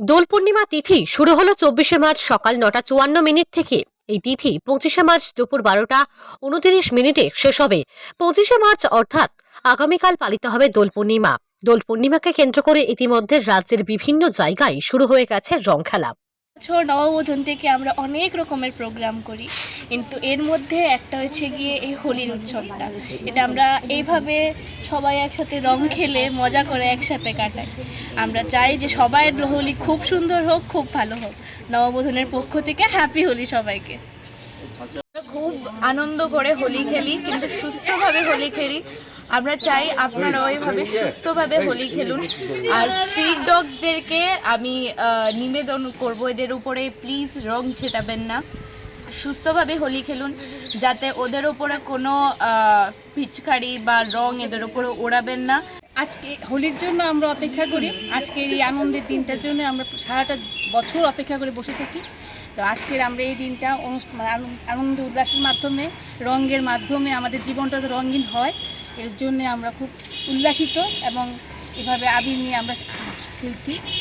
দোল পূর্ণিমা তিথি শুরু হলো চব্বিশে মার্চ সকাল নটা চুয়ান্ন মিনিট থেকে। এই তিথি পঁচিশে মার্চ দুপুর বারোটা উনতিরিশ মিনিটে শেষ হবে। পঁচিশে মার্চ অর্থাৎ আগামীকাল পালিত হবে দোল পূর্ণিমা দোল পূর্ণিমাকে কেন্দ্র করে ইতিমধ্যে রাজ্যের বিভিন্ন জায়গায় শুরু হয়ে গেছে রং খেলা বছর নববোধন থেকে আমরা অনেক রকমের প্রোগ্রাম করি। কিন্তু এর মধ্যে একটা হচ্ছে গিয়ে এই হোলির উৎসবটা। এটা আমরা এইভাবে সবাই একসাথে রং খেলে, মজা করে একসাথে কাটাই। আমরা চাই যে সবাই হোলি খুব সুন্দর হোক, খুব ভালো হোক। নববোধনের পক্ষ থেকে হ্যাপি হোলি সবাইকে। খুব আনন্দ করে হোলি খেলি, কিন্তু সুস্থভাবে হোলি খেলি। আমরা চাই আপনারা ওইভাবে সুস্থভাবে হোলি খেলুন। আর স্ট্রিট ডগসদেরকে আমি নিবেদন করব এদের উপরে। প্লিজ রং ছেটাবেন না। সুস্থভাবে হোলি খেলুন যাতে ওদের উপরে কোনো পিচকারি বা রং এদের উপরে ওড়াবেন না। আজকে হোলির জন্য আমরা অপেক্ষা করি। আজকের এই আনন্দের দিনটার জন্য আমরা সারাটা বছর অপেক্ষা করে বসে থাকি। তো আজকের আমরা এই দিনটা অনুষ্ঠান মানে আনন্দ- আনন্দ উল্লাসের মাধ্যমে রঙের মাধ্যমে আমাদের জীবনটা তো রঙিন হয়। এর জন্যে আমরা খুব উল্লাসিত এবং এভাবে আবির নিয়ে আমরা খেলছি।